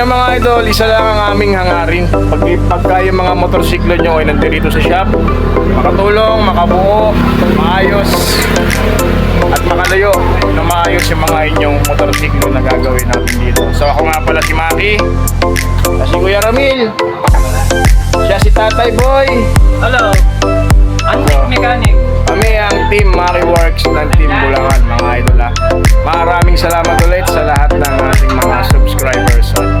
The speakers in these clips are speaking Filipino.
Yung mga idol, isa lang ang aming hangarin. Pag, pagka yung mga motorsiklo nyo ay nandito sa shop, makatulong, makabuo, maayos, at makalayo na maayos yung mga inyong motorsiklo na gagawin natin dito. So ako nga pala si Maki, si Kuya Ramil, siya si Tatay Boy, Hello. Antique mechanic. kami ang Team Maki Works ng Team Bulangan mga idol ha. Maraming salamat ulit sa lahat ng ating mga subscribers at.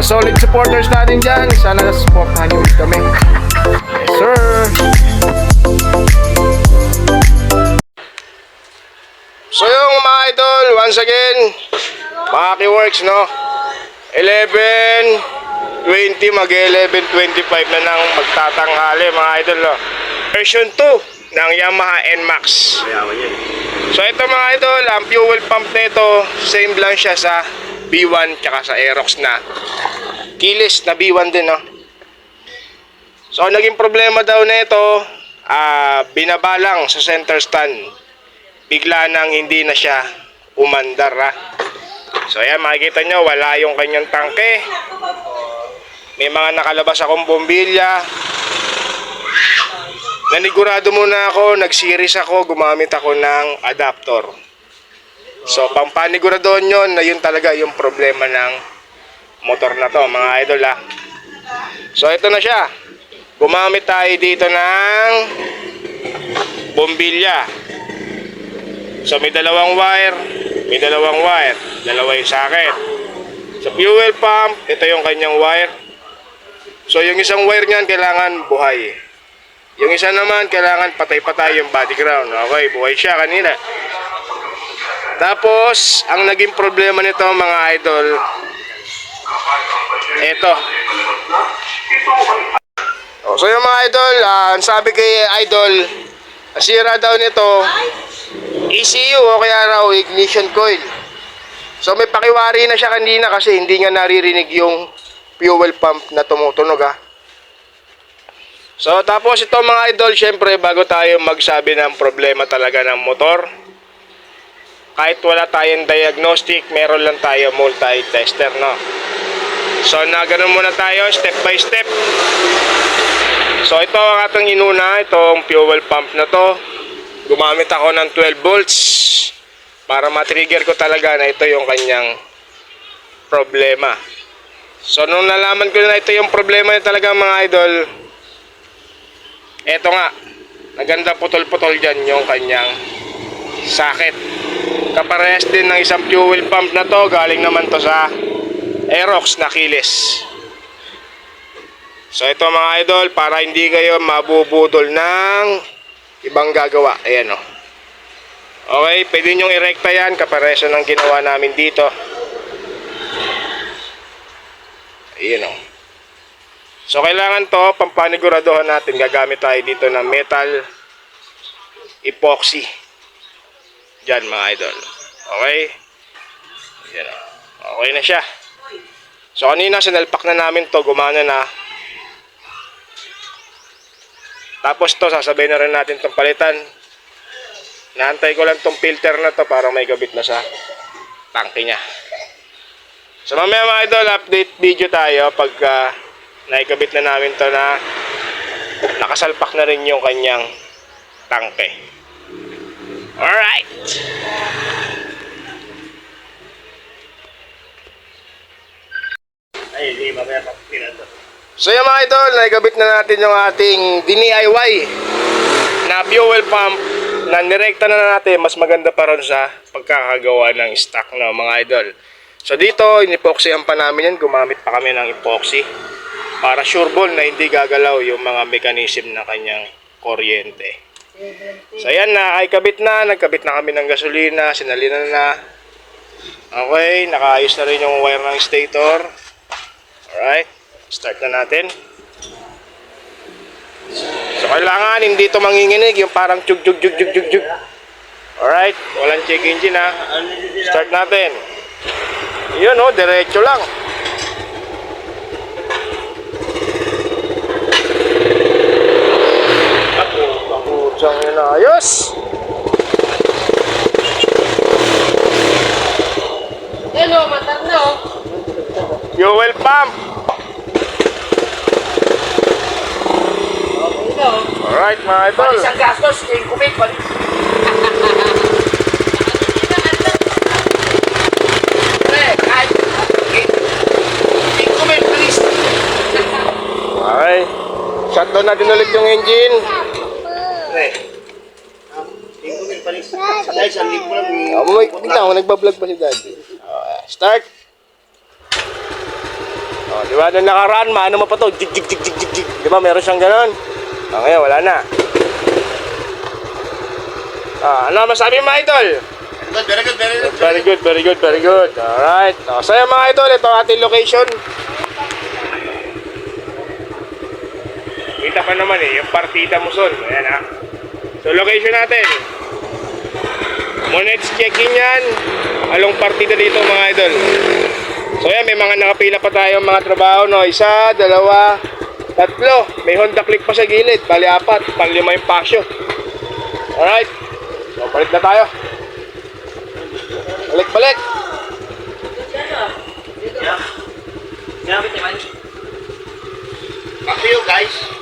So solid supporters natin dyan. Sana supportahan ulit kami. Yes sir! So yung mga idol, once again, Maki Works no. 11 20 mag 11.25 na nang magtatanghali mga idol no. Version 2 ng Yamaha NMAX. So ito mga idol, ang fuel pump nito, same lang siya sa B1 tsaka sa Aerox na kilis na B1 din no. So naging problema daw nito, ah binabalang sa center stand. Bigla nang hindi na siya umandar ha. So ayan makikita nyo, wala yung kanyang tangke. May mga nakalabas akong bombilya. Nanigurado muna ako, nag-series ako, gumamit ako ng adapter. So, pampaniguradon yon na yun talaga yung problema ng motor na to, mga idol ha. So, ito na siya. Gumamit tayo dito ng bombilya. So, may dalawang wire, may dalawang wire, dalawa yung socket. Sa fuel pump, ito yung kanyang wire. So, yung isang wire niyan, kailangan buhay. Yung isa naman, kailangan patay-patay yung body ground. Okay, buhay siya kanina. Tapos, ang naging problema nito mga idol, eto. Oh, so yung mga idol, ah, ang sabi kay idol, sira daw nito, ECU o kaya raw ignition coil. So may pakiwari na siya kanina kasi hindi nga naririnig yung fuel pump na tumutunog ha. So tapos ito mga idol, syempre bago tayo magsabi ng problema talaga ng motor, kahit wala tayong diagnostic, meron lang tayo multi-tester, no? So na muna tayo, step by step. So ito ang ating inuna, itong fuel pump na to. Gumamit ako ng 12 volts para matrigger ko talaga na ito yung kanyang problema. So nung nalaman ko na ito yung problema niya talaga mga idol, eto nga, naganda putol-putol dyan yung kanyang socket. Kaparehas din ng isang fuel pump na to, galing naman to sa Aerox na kilis. So ito mga idol, para hindi kayo mabubudol ng ibang gagawa. Ayan o. Okay, pwede nyong irekta yan, kapareso ng ginawa namin dito. Ayan o. So kailangan to, pampaniguraduhan natin, gagamit tayo dito ng metal epoxy. Diyan mga idol. Okay? Ayan o. Okay na siya. So kanina sinalpak na namin to, gumana na. Tapos to, sasabihin na rin natin itong palitan. Naantay ko lang tong filter na to para may gabit na sa tangke niya. So mamaya mga idol, update video tayo pagka naikabit na namin to na nakasalpak na rin yung kanyang tangke. Alright! Ay, hindi mamaya pa pinado. So yung mga idol, naikabit na natin yung ating DIY na fuel pump na nirekta na natin, mas maganda pa ron sa pagkakagawa ng stock no, mga idol. So dito, inipoxyhan pa namin yan, gumamit pa kami ng epoxy para sure ball na hindi gagalaw yung mga mechanism na kanyang kuryente. So ayan na, ay kabit na, nagkabit na kami ng gasolina, sinalinan na. Okay, nakaayos na rin yung wire ng stator. Alright, start na natin. So kailangan hindi ito manginginig, yung parang chug chug chug chug chug chug. Alright, walang check engine ha. Start natin. Yun oh, diretso lang. Ako, ako, na ayos. Hello, matar na oh. Fuel pump. Alright mga idol. Isang gastos, yung kumit, please. Okay. Shutdown natin ulit yung engine. Pre. Palis. Dahil sa libo lang. may- Oh, wait, wait lang, nagbablog pa si daddy. Okay, start. Oh, di ba nung nakaraan, maano mo pa to, jig jig jig jig jig jig. Di ba meron siyang ganon? Oh, ngayon, wala na. Ah, ano masabi mo, idol? Good, very good, very good. Very good, very good, very good. Alright. Oh, sa'yo mga idol, ito ating location. Kita pa naman eh, yung partida mo son. Ayan ha. So location natin. Monets check-in yan. Along partida dito mga idol. So yan, may mga nakapila pa tayong mga trabaho, no? Isa, dalawa, tatlo. May Honda Click pa sa gilid. Bali apat, panlima yung pasyo. Alright. So, balik na tayo. Balik, balik. To you guys.